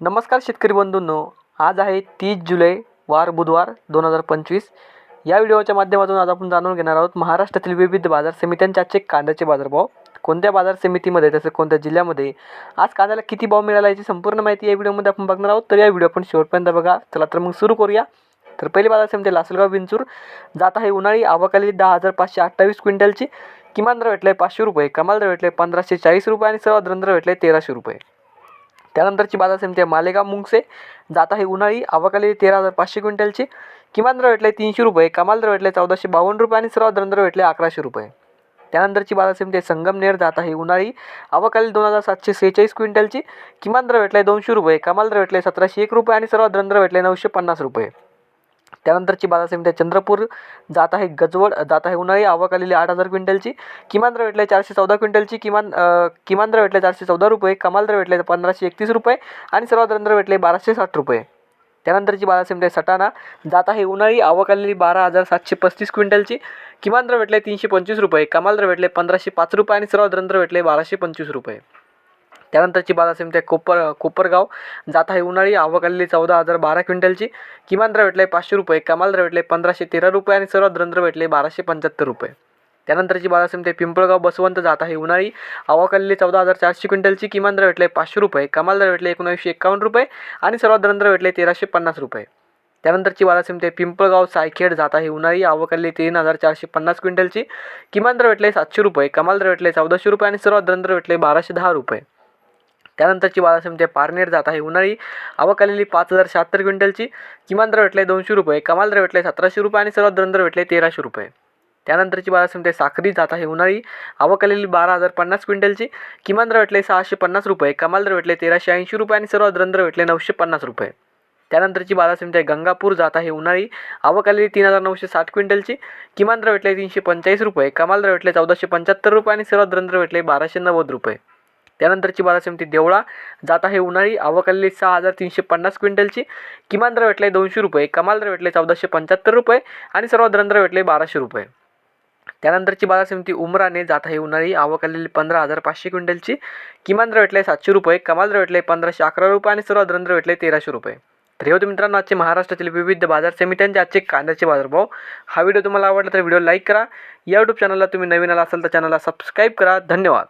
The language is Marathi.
नमस्कार शेतकरी बंधूंनो आज आहे तीस जुलै वार बुधवार दोन हजार पंचवीस. या व्हिडिओच्या माध्यमातून आज आपण जाणून घेणार आहोत महाराष्ट्रातील विविध बाजार समित्यांचे आजचे कांद्याचे बाजारभाव. कोणत्या बाजार समितीमध्ये तसेच कोणत्या जिल्ह्यामध्ये? आज कांद्याला किती भाव मिळाला याची संपूर्ण माहिती या व्हिडिओमध्ये आपण बघणार आहोत. तर या व्हिडिओ आपण शेवटपर्यंत बघा. चला तर मग सुरू करूया. तर पहिली बाजार समिती लासलगाव विंचूर. जात आहे उन्हाळी आवाकाली दहा हजार पाचशे अठ्ठावीस क्विंटलची. किमान दर भेटले पाचशे रुपये कमाल दर भेटले पंधराशे चाळीस रुपये आणि सर्वात दर भेटले तेराशे रुपये. त्यानंतरची बाजार समिती आहे मालेगाव मुंगसे. जात आहे उन्हाळी. आवाकाली तेरा हजार पाचशे क्विंटलची. किमान दर भेटले तीनशे रुपये. कमाल दर भेटले चौदाशे बावन्न रुपये आणि सर्वात दर भेटले अकराशे रुपये. त्यानंतरची बाजार समिती आहे संगमनेर जात आहे उन्हाळी. आवकाली दोन हजार सातशे सेहेचाळीस क्विंटलची. किमान दर भेटले दोनशे रुपये. कमाल दर भेटले सतराशे एक रुपये आणि सर्वात दर भेटले नऊशे पन्नास रुपये. त्यानंतरची बाजार समिती आहे चंद्रपूर जात आहे गजवड जात आहे उन्हाळी आवक आलेली आठ हजार क्विंटलची किमान दर भेटले चारशे चौदा क्विंटलची किमान किमान दर भेटले चारशे चौदा रुपये कमाल दर भेटले पंधराशे एकतीस रुपये आणि सर्वात दर भेटले बाराशे साठ रुपये. त्यानंतरची बाजार समिती आहे सटाणा जात आहे उन्हाळी आवक आलेली बारा हजार सातशे पस्तीस क्विंटलची किमान दर भेटले तीनशे पंचवीस रुपये कमाल दर भेटले पंधराशे पाच रुपये आणि सर्वात दर भेटले बाराशे पंचवीस रुपये. त्यानंतरची बाद असेल आहे कोपर कोपरगाव. जात आहे उन्हाळी आवक आलेली चौदा हजार बारा क्विंटलची. किमान दर भेटले पाचशे रुपये कमाल दर भेटले पंधराशे तेरा रुपये आणि सर्वात रंध्र भेटले बाराशे पंच्याहत्तर रुपये. त्यानंतरची बाद असेल ते पिंपळगाव बसवंत जात आहे उन्हाळी. आवक आलेली चौदा हजार चारशे क्विंटलची. किमान दर भेटले पाचशे रुपये कमाल दर भेटले एकोणीसशे एकावन्न रुपये आणि सर्वात दर भेटले तेराशे पन्नास रुपये. त्यानंतरची बाद असेल ते पिंपळगाव सायखेड जात आहे उन्हाळी. आवक आलेली तीन हजार चारशे पन्नास क्विंटलची. किमान दर भेटले सातशे रुपये कमाल दर भेटले चौदाशे रुपये आणि सर्वात दर भेटले बाराशे दहा रुपये. त्यानंतरची बाजार समिती आहे पारनेर जात आहे. उन्हाळी आवक आलेली पाच हजार शहात्तर क्विंटलची. किमान दर भेटले दोनशे रुपये. कमाल दर भेटले सतराशे रुपये आणि सर्वात दर भेटले तेराशे रुपये. त्यानंतरची बाजार समिती आहे साखरी जात आहे. उन्हाळी आवक आलेली बारा हजार पन्नास क्विंटलची. किमान दर भेटले सहाशे पन्नास रुपये. कमाल दर भेटले तेराशे ऐंशी रुपये आणि सर्वात दर भेटले नऊशे पन्नास रुपये. त्यानंतरची बाजार समिती आहे गंगापूर जात आहे. उन्हाळी आवक आलेली तीन हजार नऊशे साठ क्विंटलची. किमान दर भेटले तीनशे पंचेचाळीस रुपये. कमाल दर भेटले चौदाशे पंच्याहत्तर रुपये आणि सर्वात दर भेटले बाराशे नव्वद रुपये. त्यानंतरची बाजार समिती देवळा. जात आहे उन्हाळी. आवक आलेली सहा हजार तीनशे पन्नास क्विंटलची. किमान दर भेटले दोनशे रुपये. कमाल दर भेटले चौदाशे पंच्याहत्तर रुपये आणि सर्वात दर भेटले बाराशे रुपये. त्यानंतरची बाजार समिती उमराने जात आहे उन्हाळी. आवक आलेली पंधरा हजार पाचशे क्विंटलची. किमान दर भेटले सातशे रुपये. कमाल दर भेटले पंधराशे अकरा रुपये आणि सर्वात दर भेटले तेराशे रुपये. तर हे होते मित्रांनो आजचे महाराष्ट्रातील विविध बाजार समित्यांचे आजचे कांद्याचे बाजारभाव. हा व्हिडिओ तुम्हाला आवडला तर व्हिडिओ लाईक करा. या यूट्यूब चॅनलला तुम्ही नवीन आला असाल तर चॅनलला सबस्क्राईब करा. धन्यवाद.